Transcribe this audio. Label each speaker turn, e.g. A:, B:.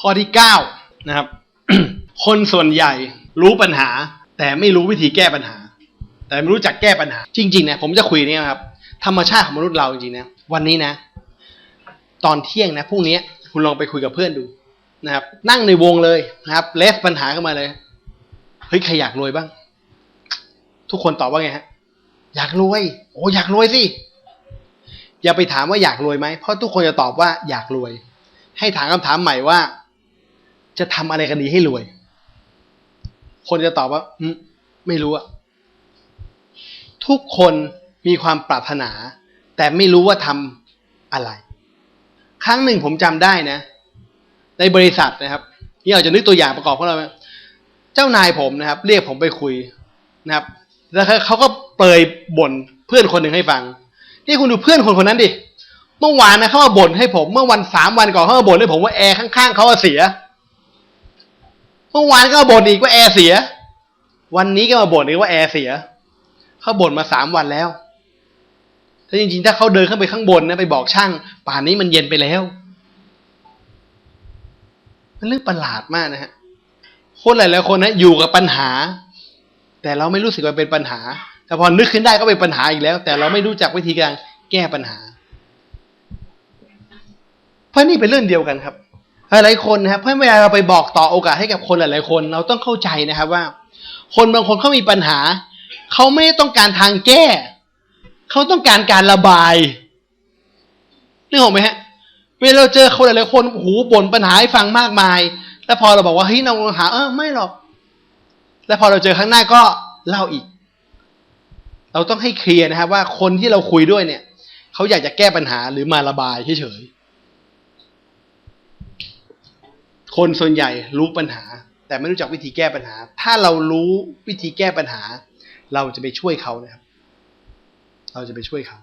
A: ข้อที่เก้านะครับ คนส่วนใหญ่รู้ปัญหา แต่ไม่รู้วิธีแก้ปัญหา แต่ไม่รู้จักแก้ปัญหา จริงๆนะผมจะคุยเนี่ยครับ ธรรมชาติของมนุษย์เราจริงๆนะวันนี้นะ ตอนเที่ยงนะพรุ่งนี้คุณลองไปคุยกับเพื่อนดูนะครับ นั่งในวงเลยนะครับเลสปัญหาขึ้นมาเลยเฮ้ยใครอยากรวยบ้าง ทุกคนตอบว่าไงฮะอยากรวย โอ้อยากรวยสิอย่าไปถามว่าอยากรวยไหมเพราะทุกคนจะตอบว่าอยากรวย ให้ถามคำถามใหม่ว่า จะทำอะไรกันดีให้รวย คนจะตอบว่าไม่รู้อะทุกคนมีความปรารถนา แต่ไม่รู้ว่าทำอะไร ครั้งหนึ่งผมจำได้นะ ในบริษัทนะครับนี่เราจะนึกตัวอย่างประกอบของเราเจ้านายผมนะครับ เรียกผมไปคุยนะครับ แล้วเขาก็เปรยบ่นเพื่อนคนหนึ่งให้ฟังนี่คุณดูเพื่อนคนคนนั้นดิเมื่อวานนะเขามาบ่นให้ผม เมื่อวันสามวันก่อนเขามาบ่นให้ผมว่าแอร์ข้างๆเขาเสีย เมื่อวานก็มาบ่นอีกว่าแอร์เสีย วันนี้ก็มาบ่นอีกว่าแอร์เสีย เขาบ่นมาสามวันแล้ว ถ้าจริงๆ ถ้าเขาเดินขึ้นไปข้างบนนะไปบอกช่าง ป่านนี้มันเย็นไปแล้วมันเรื่องประหลาดมากนะฮะ คนหลายๆคนนะอยู่กับปัญหา แต่เราไม่รู้สึกว่าเป็นปัญหา แต่พอนึกขึ้นได้ก็เป็นปัญหาอีกแล้ว แต่เราไม่รู้จักวิธีการแก้ปัญหา เพราะนี่เป็นเรื่องเดียวกันครับ หลายๆคนนะครับเพราะเวลาเราไปบอกต่อโอกาสให้กับคนหลายๆคน เราต้องเข้าใจนะครับว่า คนบางคนเขามีปัญหา เขาไม่ต้องการทางแก้ เขาต้องการการระบายนึกออกไหมฮะเวลาเราเจอคนหลายๆคนหูบ่นปัญหาให้ฟังมากมาย แล้วพอเราบอกว่าเฮ้ยเราปัญหาเออไม่หรอก แล้วพอเราเจอครั้งหน้าก็เล่าอีก เราต้องให้เคลียร์นะครับว่าคนที่เราคุยด้วยเนี่ยเขาอยากจะแก้ปัญหาหรือมาระบายเฉยๆ คนส่วนใหญ่รู้ปัญหา แต่ไม่รู้จักวิธีแก้ปัญหา ถ้าเรารู้วิธีแก้ปัญหา เราจะไปช่วยเขานะครับ เราจะไปช่วยเขา